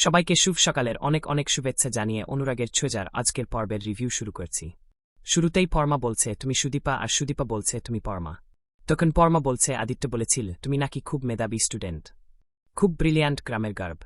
সবাইকে শুভ সকালের অনেক অনেক শুভেচ্ছা জানিয়ে অনুরাগের ছোজার আজকের পর্বের রিভিউ শুরু করছি। শুরুতেই পরমা বলছে, তুমি সুদীপা আর সুদীপা বলছে, তুমি পরমা। তখন পরমা বলছে, আদিত্য বলেছিল, তুমি নাকি খুব মেধাবী স্টুডেন্ট খুব ব্রিলিয়ান্ট গ্রামের গার্ব।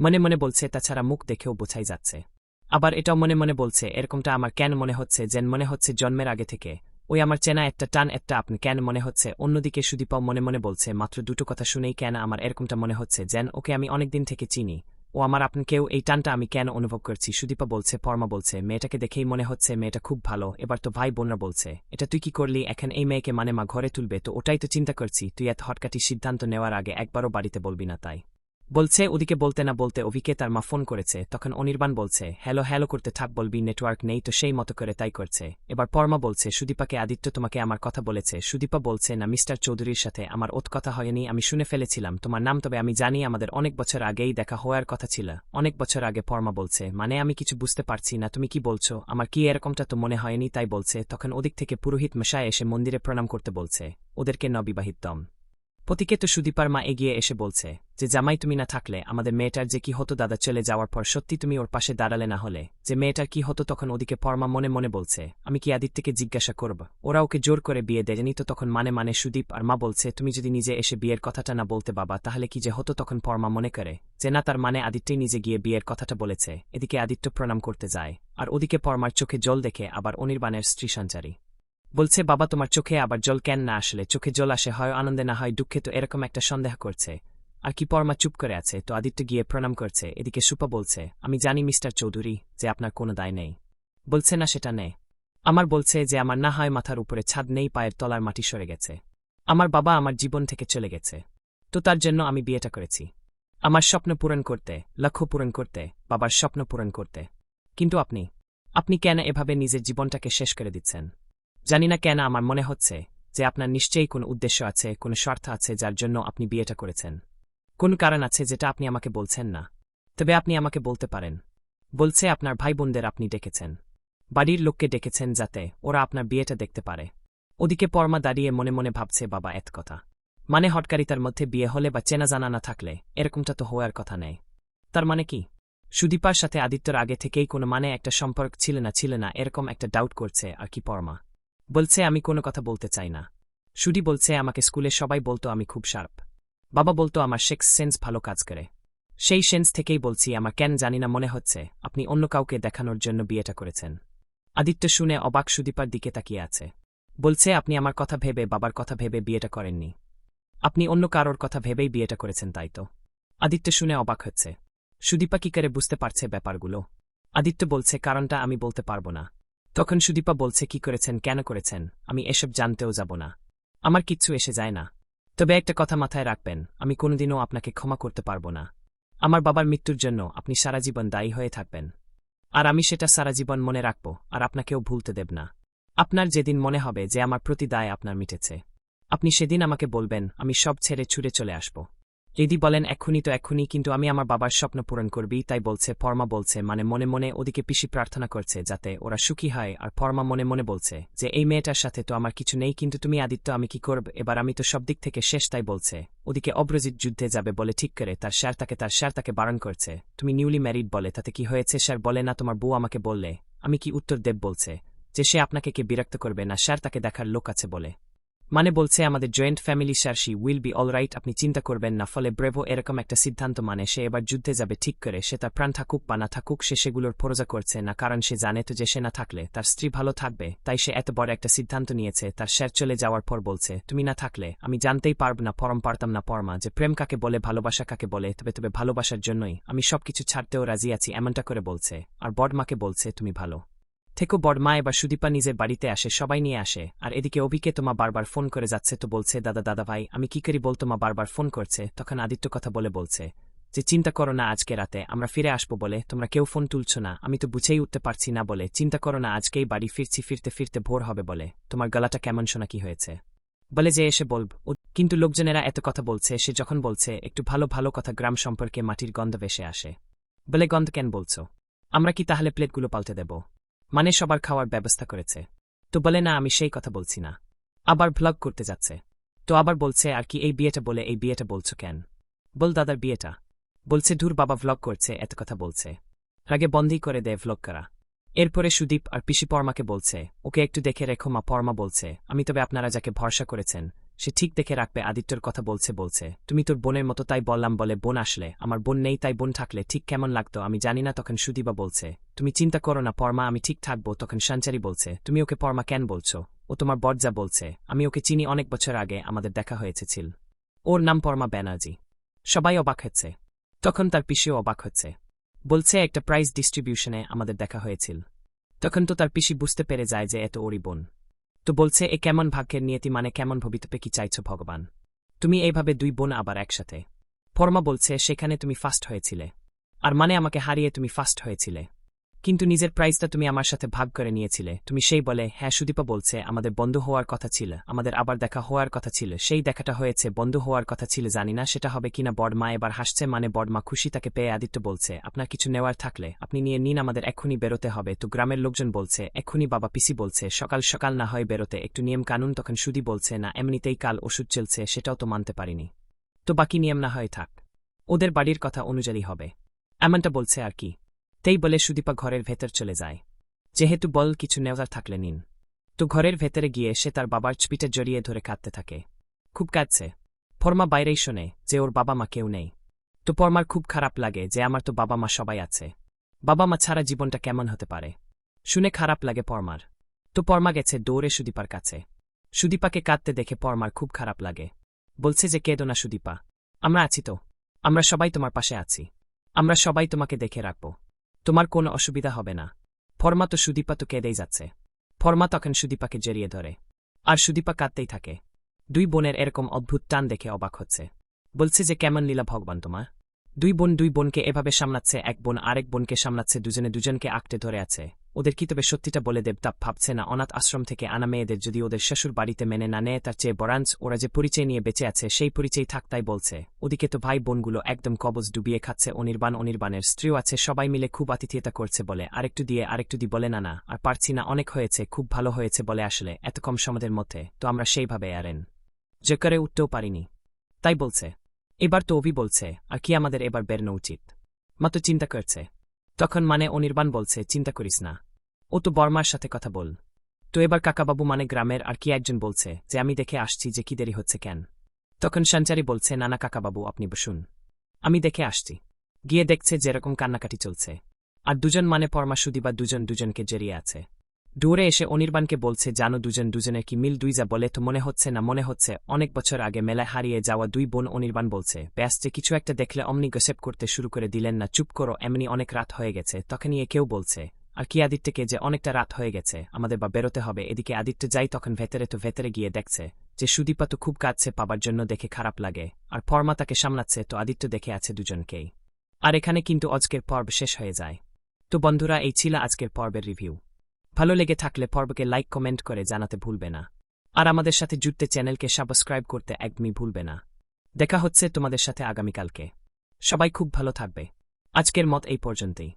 মনে মনে বলছে, তাছাড়া মুখ দেখেও বোঝাই যাচ্ছে। আবার এটাও মনে মনে বলছে, এরকমটা আমার কেন মনে হচ্ছে, যেন মনে হচ্ছে জন্মের আগে থেকে? ওই আমার চেনা একটা টান একটা আপনি কেন মনে হচ্ছে? অন্যদিকে সুদীপাও মনে মনে বলছে, মাত্র দুটো কথা শুনেই কেন আমার এরকমটা মনে হচ্ছে, যেন ওকে আমি অনেকদিন থেকে চিনি। ও আমার আপনাকেও এই টানটা আমি কেন অনুভব করছি? সুদীপা বলছে, পরমা বলছে, মেয়েটাকে দেখেই মনে হচ্ছে মেয়েটা খুব ভালো। এবার তো ভাই বোনরা বলছে, এটা তুই কি করলি? এখন এই মেয়েকে মানে মা ঘরে তুলবে? তো ওটাই তো চিন্তা করছি। তুই এত হটকাটি সিদ্ধান্ত নেওয়ার আগে একবারও বাড়িতে বলবি না তাই। বলছে, ওদিকে বলতে না বলতে অভিকে তার মা ফোন করেছে। তখন অনির্বাণ বলছে, হ্যালো হ্যালো করতে থাক বলবি, নেটওয়ার্ক নেই তো সেই মতো করে তাই করছে। এবার পরমা বলছে, সুদীপাকে আদিত্য তোমাকে আমার কথা বলেছে। সুদীপা বলছে, না, মিস্টার চৌধুরীর সাথে আমার ওত কথা হয়নি, আমি শুনে ফেলেছিলাম। তোমার নাম তবে আমি জানি, আমাদের অনেক বছর আগেই দেখা হওয়ার কথা ছিল। অনেক বছর আগে পরমা বলছে মানে আমি কিছু বুঝতে পারছি না, তুমি কি বলছো? আমার কি এরকমটা তো মনে হয়নি? তাই বলছে, তখন ওদিক থেকে পুরোহিত মশায় এসে মন্দিরে প্রণাম করতে বলছে। ওদেরকে নবিবাহিত দম পতিকে তো সুদীপার মা এগিয়ে এসে বলছে যে জামাই তুমি না থাকলে, আমাদের মেয়েটার যে কি হতো দাদা চলে যাওয়ার পর সত্যি তুমি ওর পাশে দাঁড়ালে না হলে। যে মেয়েটার কি হতো তখন ওদিকে পরমা মনে মনে বলছে, আমি কি আদিত্যকে জিজ্ঞাসা করব? ওরা ওকে জোর করে বিয়ে দেয়নি তো তখন মানে মানে সুদীপ আর মা বলছে, তুমি যদি নিজে এসে বিয়ের কথাটা না বলতে বাবা, তাহলে কি যে হতো তখন পরমা মনে করে? যে না, তার মানে আদিত্যই নিজে গিয়ে বিয়ের কথাটা বলেছে, এদিকে আদিত্য প্রণাম করতে যায়, আর ওদিকে পরমার চোখে জল দেখে আবার অনির্বাণের স্ত্রী সঞ্চারী। বলছে, বাবা, তোমার চোখে আবার জল কেন না আসলে? চোখে জল আসে, হয় আনন্দে না হয় দুঃখে, তো এরকম একটা সন্দেহ করছে। আর কি পরমা চুপ করে আছে, তো আদিত্য গিয়ে প্রণাম করছে, এদিকে সুপা বলছে, আমি জানি মিস্টার চৌধুরী যে আপনার কোনো দায় নেই। বলছে, না, সেটা নেই। আমার বলছে যে, আমার না হয় মাথার উপরে ছাদ নেই, পায়ের তলার মাটি সরে গেছে। আমার বাবা আমার জীবন থেকে চলে গেছে। তো তার জন্য আমি বিয়েটা করেছি। আমার স্বপ্ন পূরণ করতে, লক্ষ্য পূরণ করতে, বাবার স্বপ্ন পূরণ করতে। কিন্তু আপনি আপনি কেন এভাবে নিজের জীবনটাকে শেষ করে দিচ্ছেন? জানি না কেন আমার মনে হচ্ছে যে আপনার নিশ্চয়ই কোনো উদ্দেশ্য আছে, কোনো স্বার্থ আছে যার জন্য আপনি বিয়েটা করেছেন। কোন কারণ আছে যেটা আপনি আমাকে বলছেন না? তবে আপনি আমাকে বলতে পারেন। বলছে আপনার ভাই বোনদের আপনি ডেকেছেন। বাড়ির লোককে ডেকেছেন যাতে ওরা আপনার বিয়েটা দেখতে পারে। ওদিকে পরমা দাঁড়িয়ে মনে মনে ভাবছে, বাবা, এত কথা। মানে হটকারিতার মধ্যে বিয়ে হলে বা চেনা জানা না থাকলে এরকমটা তো হওয়ার কথা নেই। তার মানে কি? সুদীপার সাথে আদিত্যর আগে থেকেই কোনো মানে একটা সম্পর্ক ছিল না ছিল না, এরকম একটা ডাউট করছে আর কি পরমা। বলছে, আমি কোনো কথা বলতে চাই না। সুডি বলছে, আমাকে স্কুলে সবাই বলতো আমি খুব শার্প বাবা বলতো, আমার সেক্স সেন্স ভালো কাজ করে। সেই সেন্স থেকেই বলছি, আমার কেন জানি না মনে হচ্ছে, আপনি অন্য কাউকে দেখানোর জন্য বিয়েটা করেছেন। আদিত্য শুনে অবাক সুদীপার দিকে তাকিয়ে আছে। বলছে, আপনি আমার কথা ভেবে, বাবার কথা ভেবে বিয়েটা করেননি। আপনি অন্য কারোর কথা ভেবেই বিয়েটা করেছেন, তাই তো? আদিত্য শুনে অবাক হচ্ছে। সুদীপা কি করে বুঝতে পারছে ব্যাপারগুলো? আদিত্য বলছে, কারণটা আমি বলতে পারব না। তখন সুদীপা বলছে, কি করেছেন, কেন করেছেন? আমি এসব জানতেও যাব না। আমার কিচ্ছু এসে যায় না। তবে একটা কথা মাথায় রাখবেন, আমি কোনোদিনও আপনাকে ক্ষমা করতে পারব না। আমার বাবার মৃত্যুর জন্য আপনি সারা জীবন দায়ী হয়ে থাকবেন। আর আমি সেটা সারা জীবন মনে রাখব, আর আপনাকেও ভুলতে দেব না। আপনার যেদিন মনে হবে যে আমার প্রতি দায় আপনার মিটেছে। আপনি সেদিন আমাকে বলবেন, আমি সব ছেড়ে ছুড়ে চলে আসব। যদি বলেন এক্ষুনি তো এক্ষুনি কিন্তু আমি আমার বাবার স্বপ্ন পূরণ করবি তাই বলছে ফর্মা বলছে মানে মনে মনে ওদিকে পিসি প্রার্থনা করছে, যাতে ওরা সুখী হয়, আর ফর্মা মনে মনে বলছে, যে এই মেয়েটার সাথে তো আমার কিছু নেই, কিন্তু তুমি আদিত্য, আমি কি করব? এবার আমি তো সব দিক থেকে শেষ, তাই বলছে। ওদিকে অব্রজিৎ যুদ্ধে যাবে বলে ঠিক করে, তার স্যার তাকে, তার স্যার তাকে বারণ করছে। তুমি নিউলি ম্যারিড বলে, তাতে কি হয়েছে? স্যার বলে, না, তোমার বউ আমাকে বললে। আমি কি উত্তর দেব? বলছে, যে সে আপনাকে কে বিরক্ত করবে? না, স্যার তাকে দেখার লোক আছে বলে। মানে বলছে আমাদের জয়েন্ট ফ্যামিলি শার্সি উইল বি অলরাইট আপনি চিন্তা করবেন না, ফলে ব্রেভো এরকম একটা সিদ্ধান্ত মানে সে এবার যুদ্ধে যাবে, ঠিক করে, সে তার প্রাণ থাকুক বা না থাকুক, সে সেগুলোর ফরজা করছে না, কারণ সে জানে তো যে সে না থাকলে, তার স্ত্রী ভালো থাকবে, তাই সে এত বড় একটা সিদ্ধান্ত নিয়েছে, তার স্যার চলে যাওয়ার পর বলছে, তুমি না থাকলে, আমি জানতেই পারব না, পরম পারতাম না পরমা, যে প্রেম কাকে বলে, ভালোবাসা কাকে বলে, তবে তবে ভালোবাসার জন্যই, আমি সবকিছু ছাড়তেও রাজি আছি, এমনটা করে বলছে, আর বডমাকে বলছে, তুমি ভালো। থেকো বড়মা এবার সুদীপা নিজের বাড়িতে আসে, সবাই নিয়ে আসে। আর এদিকে অভিকে তোমা বারবার ফোন করে যাচ্ছে তো বলছে, দাদা দাদা ভাই, আমি কি করি বল? তোমা বারবার ফোন করছে, তখন আদিত্য কথা বলে বলছে, যে চিন্তা করো না আজকে রাতে, আমরা ফিরে আসব বলে, তোমরা কেউ ফোন তুলছ না, আমি তো বুঝেই উঠতে পারছি না বলে, চিন্তা করো না, আজকেই বাড়ি ফিরছি, ফিরতে ফিরতে ভোর হবে বলে, তোমার গলাটা কেমন শোনা কি হয়েছে? বলে যে এসে বলব কিন্তু লোকজনেরা এত কথা বলছে, সে যখন বলছে, একটু ভালো ভালো কথা গ্রাম সম্পর্কে মাটির গন্ধ ভেসে আসে। বলে, গন্ধ কেন বলছো? আমরা কি তাহলে প্লেটগুলো পাল্টে দেব? মানে সবার খাওয়ার ব্যবস্থা করেছে। তো বলে, না, আমি সেই কথা বলছি না। আবার ভ্লগ করতে যাচ্ছে। তো আবার বলছে, আর কি এই বিয়েটা বলে এই বিয়েটা বলছো কেন? বল, দাদার বিয়েটা। বলছে দূর বাবা ভ্লগ করছে, এত কথা বলছে। রাগে বন্ধই করে দেয় ভ্লগ করা। এরপরে সুদীপ আর পিসি পরমাকে বলছে, ওকে একটু দেখে রেখো মা, পরমা বলছে, আমি তবে আপনারা যাকে ভরসা করেছেন সে ঠিক দেখে রাখবে আদিত্যর কথা বলছে বলছে। তুমি তোর বোনের মতো তাই বললাম বলে বোন আসলে। আমার বোন নেই তাই বোন থাকলে ঠিক কেমন লাগতো, আমি জানি না, তখন সুদীবা বলছে। তুমি চিন্তা করো না, পরমা, আমি ঠিক থাকব, তখন সঞ্চারী বলছে। তুমি ওকে পরমা কেন বলছো? ও তোমার বরজা, বলছে। আমি ওকে চিনি অনেক বছর আগে, আমাদের দেখা হয়েছে, ছিল। ওর নাম পরমা ব্যানার্জি। সবাই অবাক হচ্ছে। তখন তার পিসিও অবাক হচ্ছে। বলছে, একটা প্রাইজ ডিস্ট্রিবিউশনে আমাদের দেখা হয়েছিল। তখন তো তার পিসি বুঝতে পেরে যায় যে এত ওরই বোন। তো বলছে, এ কেমন ভাগ্যের নিয়তি মানে কেমন ভবিতপে কি চাইছ ভগবান? তুমি এইভাবে দুই বোন আবার একসাথে? ফর্মা বলছে, সেখানে তুমি ফার্স্ট হয়েছিলে। আর মানে আমাকে হারিয়ে তুমি ফার্স্ট হয়েছিলে। কিন্তু নিজের প্রাইজটা তুমি আমার সাথে ভাগ করে নিয়েছিলে। তুমি সেই বলে হ্যাঁ সুদীপা বলছে, আমাদের বন্ধ হওয়ার কথা ছিল, আমাদের আবার দেখা হওয়ার কথা ছিল, সেই দেখাটা হয়েছে, বন্ধ হওয়ার কথা ছিল, জানি না সেটা হবে কিনা, বড়মা এবার হাসছে মানে বড়মা খুশি তাকে পেয়ে আদিত্য বলছে, আপনার কিছু নেওয়ার থাকলে, আপনি নিয়ে নিন, আমাদের এক্ষুনি বেরোতে হবে। তো গ্রামের লোকজন বলছে, এক্ষুনি বাবা পিসি বলছে, সকাল সকাল না হয় বেরোতে, একটু নিয়ম কানুন, তখন সুদি বলছে, না, এমনিতেই কাল ওষুধ চলছে, সেটাও তো মানতে পারিনি। তো বাকি নিয়ম না হয় থাক। ওদের বাড়ির কথা অনুযায়ী হবে। এমনটা বলছে আর কি। তেই বলে সুদীপা ঘরের ভেতর চলে যায়। যেহেতু বল কিছু নেওয়ার থাকলে নিন। তো ঘরের ভেতরে গিয়ে সে তার বাবার পিঠে জড়িয়ে ধরে কাঁদতে থাকে। খুব কাঁদছে। ফর্মা বাইরেই শোনে যে ওর বাবা মা কেউ নেই। তো পরমার খুব খারাপ লাগে যে আমার তো বাবা মা সবাই আছে। বাবা মা ছাড়া জীবনটা কেমন হতে পারে? শুনে খারাপ লাগে পরমার। তো পরমা গেছে দৌড়ে সুদীপার কাছে। সুদীপাকে কাঁদতে দেখে পরমার খুব খারাপ লাগে। বলছে যে, কেদো না সুদীপা। আমরা আছি তো। আমরা সবাই তোমার পাশে আছি। আমরা সবাই তোমাকে দেখে রাখব। তোমার কোনো অসুবিধা হবে না। ফর্মা তো সুদীপা তো কেঁদেই যাচ্ছে। ফর্মা তখন সুদীপাকে জড়িয়ে ধরে। আর সুদীপা কাঁদতেই থাকে। দুই বোনের এরকম অদ্ভুত টান দেখে অবাক হচ্ছে। বলছে যে, কেমন লীলা ভগবান তোমার। দুই বোন দুই বোনকে এভাবে সামলাচ্ছে, এক বোন আরেক বোনকে সামলাচ্ছে, দুজনে দুজনকে আঁকটে ধরে আছে। ওদের কি তবে সত্যিটা বলে দেবতাপ ভাবছে না। অনাথ আশ্রম থেকে আনা মেয়েদের যদি ওদের শ্বশুর বাড়িতে মেনে না নেয়, তার চেয়ে বরাঞ্চ ওরা যে পরিচয় নিয়ে বেঁচে আছে, সেই পরিচয় থাকতাই বলছে। ওদিকে তো ভাই বোনগুলো একদম কবজ ডুবিয়ে খাচ্ছে, অনির্বাণ অনির্বাণের স্ত্রীও আছে, সবাই মিলে খুব আতিথিয়তা করছে বলে। আরেকটু দিয়ে আরেকটু দি বলে, না না, আর পারছি না, অনেক হয়েছে, খুব ভালো হয়েছে বলে আসলে, এত কম সমাদের মধ্যে, তো আমরা সেইভাবে আরেন যে করে উঠতেও পারিনি। তাই বলছে। এবার তো অভি বলছে, আর কি আমাদের এবার বেরনো উচিত? মা তো চিন্তা করছে। তখন মানে অনির্বাণ বলছে, চিন্তা করিস না। ও তো বর্মার সাথে কথা বল। তো এবার কাকাবাবু মানে গ্রামের আর কি একজন বলছে, যে আমি দেখে আসছি যে কি দেরি হচ্ছে কেন। তখন সঞ্চারী বলছে, নানা কাকাবাবু, আপনি বসুন। আমি দেখে আসছি। গিয়ে দেখছে যেরকম কান্নাকাটি চলছে। আর দুজন মানে পরমাশুদি বা দুজন দুজনকে জেরিয়ে আছে। দূরে এসে অনির্বাণকে বলছে, জানো দুজন দুজনের কি মিল? দুই যা বলে তো মনে হচ্ছে না মনে হচ্ছে। অনেক বছর আগে মেলায় হারিয়ে যাওয়া দুই বোন অনির্বাণ বলছে, ব্যাস যে কিছু একটা দেখলে অমনি গসেপ করতে শুরু করে দিলেন না, চুপ করো, এমনি অনেক রাত হয়ে গেছে। তখনই এ কেউ বলছে, আর কি আদিত্যকে যে অনেকটা রাত হয়ে গেছে, আমাদের বা বেরোতে হবে। এদিকে আদিত্য যাই তখন ভেতরে তো ভেতরে গিয়ে দেখছে যে সুদীপা তো খুব কাঁদছে পাবার জন্য দেখে খারাপ লাগে, আর ফর্মা তাকে সামলাচ্ছে, তো আদিত্য দেখে আছে দুজনকেই। আর এখানে কিন্তু আজকের পর্ব শেষ হয়ে যায়। তো বন্ধুরা, এই ছিল আজকের পর্বের রিভিউ। ভালো লেগে থাকলে পর্বকে লাইক, কমেন্ট করে জানাতে ভুলবে না। আর আমাদের সাথে জুড়তে চ্যানেলকে সাবস্ক্রাইব করতে একদমই ভুলবে না। দেখা হচ্ছে তোমাদের সাথে আগামীকালকে। সবাই খুব ভালো থাকবে। আজকের মত এই পর্যন্তই।